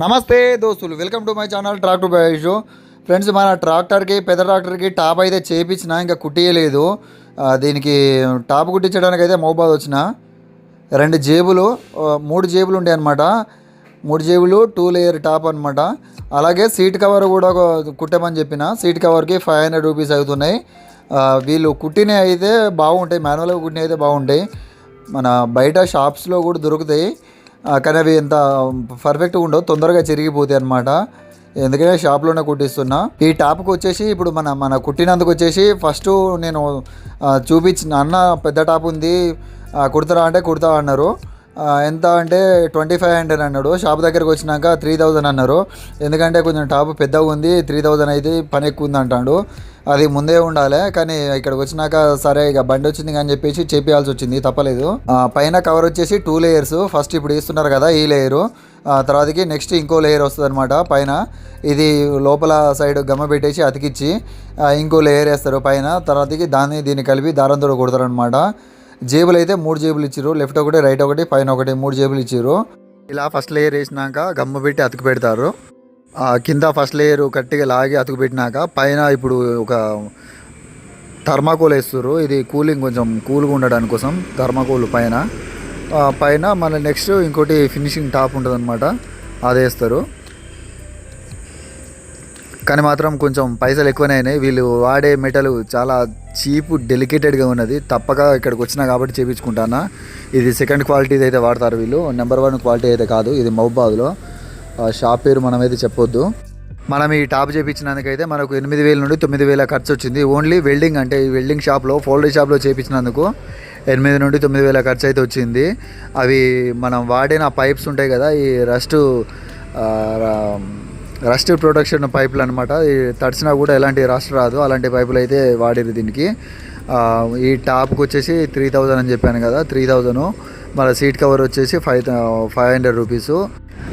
నమస్తే దోస్తులు welcome to my channel tractor by show. Friends మన ట్రాక్టర్కి పెద్ద ట్రాక్టర్కి టాప్ అయితే చేపించిన ఇంకా కుట్టియలేదు. దీనికి టాప్ కుట్టించడానికి అయితే మోబాద్ వచ్చిన. రెండు జేబులు మూడు జేబులు ఉంటాయి అనమాట మూడు జేబులు టూ లేయర్ టాప్ అనమాట అలాగే సీట్ కవర్ కూడా ఒక కుట్టమని చెప్పిన. సీట్ కవర్కి ఫైవ్ హండ్రెడ్ రూపీస్ అవుతున్నాయి. వీళ్ళు కుట్టినవి అయితే బాగుంటాయి మాన్యువల్గా కుట్టినవి అయితే బాగుంటాయి. మన బయట షాప్స్లో కూడా దొరుకుతాయి. కానీ అవి ఎంత పర్ఫెక్ట్గా ఉండవు తొందరగా చిరిగిపోతాయి అనమాట ఎందుకంటే షాప్లోనే కుట్టిస్తున్నా. ఈ టాప్కి వచ్చేసి ఇప్పుడు మన మన కుట్టినందుకు వచ్చేసి ఫస్ట్ నేను చూపించిన అన్న పెద్ద టాప్ ఉంది కుడతారా అంటే కుడతా అన్నారు. ఎంత అంటే ట్వంటీ ఫైవ్ హండ్రెడ్ అన్నాడు. షాప్ దగ్గరకు వచ్చినాక త్రీ థౌజండ్ అన్నారు. ఎందుకంటే కొంచెం టాప్ పెద్దగా ఉంది త్రీ థౌజండ్ అయితే పని ఎక్కువ ఉంది అంటాడు. అది ముందే ఉండాలి కానీ ఇక్కడికి వచ్చినాక సరే ఇక బండి వచ్చింది అని చెప్పేసి చేపియాల్సి వచ్చింది తప్పలేదు. పైన కవర్ వచ్చేసి టూ లేయర్స్. ఫస్ట్ ఇప్పుడు ఇస్తున్నారు కదా ఈ లేయరు. తర్వాతకి నెక్స్ట్ ఇంకో లేయర్ వస్తుంది అనమాట పైన. ఇది లోపల సైడ్ గమ్మ పెట్టేసి అతికిచ్చి ఇంకో లేయర్ వేస్తారు పైన. తర్వాతకి దాన్ని దీన్ని కలిపి దారంతో కొడతారు అనమాట జేబులు అయితే మూడు జేబులు ఇచ్చారు లెఫ్ట్ ఒకటి రైట్ ఒకటి పైన ఒకటి మూడు జేబులు ఇచ్చారు ఇలా ఫస్ట్ లేయర్ వేసినాక గమ్మ పెట్టి అతుకు పెడతారు. కింద ఫస్ట్ లేయర్ గట్టిగా లాగి అతుకు పెట్టినాక పైన ఇప్పుడు ఒక థర్మాకోల్ వేస్తారు ఇది కూలింగ్ కొంచెం కూల్గా ఉండడానికి కోసం థర్మాకోల్ పైన. పైన మళ్ళీ నెక్స్ట్ ఇంకోటి ఫినిషింగ్ టాప్ ఉంటుంది అనమాట అది వేస్తారు. కానీ మాత్రం కొంచెం పైసలు ఎక్కువనే అయినాయి వీళ్ళు వాడే మెటల్ చాలా చీప్ డెలికేటెడ్గా ఉన్నది. తప్పక ఇక్కడికి వచ్చినా కాబట్టి చేపించుకుంటానా. ఇది సెకండ్ క్వాలిటీది అయితే వాడతారు వీళ్ళు. నెంబర్ వన్ క్వాలిటీ అయితే కాదు. ఇది మహబాద్లో. షాప్ పేరు మనం అయితే చెప్పొద్దు. మనం ఈ టాప్ చేయించినందుకైతే మనకు ఎనిమిది వేల నుండి తొమ్మిది వేల ఖర్చు వచ్చింది. ఓన్లీ వెల్డింగ్ అంటే ఈ వెల్డింగ్ షాప్లో ఫోల్డర్ షాప్లో చేయించినందుకు ఎనిమిది నుండి తొమ్మిది వేల ఖర్చు అయితే వచ్చింది. అవి మనం వాడిన పైప్స్ ఉంటాయి కదా ఈ రస్ట్ రస్ట్ ప్రొటెక్షన్ పైపులు అనమాట తడిసినా కూడా ఎలాంటి రస్ట్ రాదు. అలాంటి పైపులు అయితే వాడేది దీనికి. ఈ టాప్కి వచ్చేసి త్రీ థౌజండ్ అని చెప్పాను కదా త్రీ థౌజండ్ మళ్ళీ సీట్ కవర్ వచ్చేసి ఫైవ్ ఫైవ్ హండ్రెడ్ రూపీస్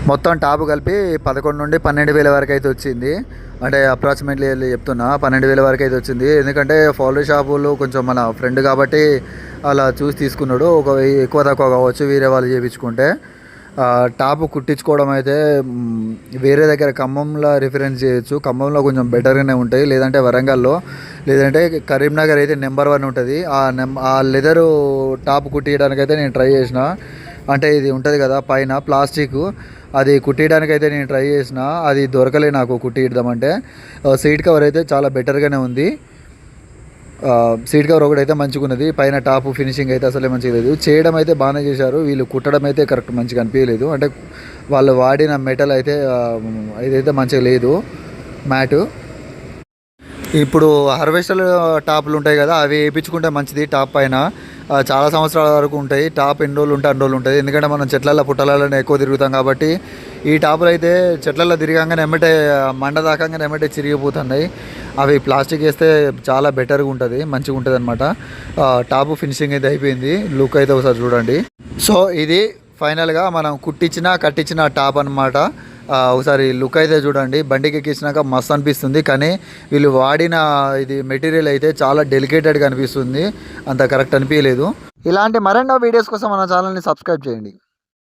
మొత్తం టాప్ కలిపి పదకొండు నుండి పన్నెండు వేల వరకు అయితే వచ్చింది. అంటే అప్రాక్సిమేట్లీ చెప్తున్నా పన్నెండు వేల వరకు అయితే వచ్చింది. ఎందుకంటే ఫాలో షాపులు కొంచెం మన ఫ్రెండ్ కాబట్టి అలా చూసి తీసుకున్నాడు. ఒక ఎక్కువ తక్కువ కావచ్చు వేరే వాళ్ళు చేయించుకుంటే టాప్ కుట్టించుకోవడం అయితే వేరే దగ్గర ఖమ్మంలో రిఫరెన్స్ చేయొచ్చు. ఖమ్మంలో కొంచెం బెటర్గానే ఉంటాయి. లేదంటే వరంగల్లో లేదంటే కరీంనగర్ అయితే నెంబర్ వన్ ఉంటుంది. ఆ నెం ఆ లెదరు టాప్ కుట్టియడానికి అయితే నేను ట్రై చేసిన. అంటే ఇది ఉంటుంది కదా పైన ప్లాస్టిక్ అది కుట్టియడానికి అయితే నేను ట్రై చేసిన. అది దొరకలే నాకు కుట్టిద్దామంటే సీట్ కవర్ అయితే చాలా బెటర్గానే ఉంది. సీట్ కవర్ ఒకటి అయితే మంచిగా ఉన్నది పైన టాప్ ఫినిషింగ్ అయితే అసలే మంచిగా లేదు. చేయడం అయితే బాగానే చేశారు వీళ్ళు కుట్టడం అయితే కరెక్ట్ మంచిగా అనిపించలేదు అంటే వాళ్ళు వాడిన మెటల్ అయితే ఇదైతే మంచిగా లేదు మ్యాటు ఇప్పుడు హార్వెస్టర్ టాప్లు ఉంటాయి కదా అవి వేయించుకుంటే మంచిది టాప్ పైన. చాలా సంవత్సరాల వరకు ఉంటాయి. టాప్ ఎన్ని రోజులు ఉంటే అన్ని రోజులు ఉంటుంది ఎందుకంటే మనం చెట్లల్లో పుట్టలలోనే ఎక్కువ తిరుగుతాం కాబట్టి ఈ టాపులు అయితే చెట్లలో తిరగంగానే ఎమ్మటే మండ దాకంగానే ఎమ్మటే చిరిగిపోతున్నాయి. అవి ప్లాస్టిక్ వేస్తే చాలా బెటర్గా ఉంటుంది మంచిగా ఉంటుంది అనమాట టాప్ ఫినిషింగ్ అయితే అయిపోయింది. లుక్ అయితే ఒకసారి చూడండి. సో ఇది ఫైనల్గా మనం కుట్టించిన కట్టించిన టాప్ అనమాట ఒకసారి లుక్ అయితే చూడండి. బండికి ఎక్కించినాక మస్తు అనిపిస్తుంది. కానీ వీళ్ళు వాడిన ఇది మెటీరియల్ అయితే చాలా డెలికేటెడ్గా అనిపిస్తుంది. అంత కరెక్ట్ అనిపించలేదు ఇలాంటి మరెన్నో వీడియోస్ కోసం మన ఛానల్ని సబ్స్క్రైబ్ చేయండి.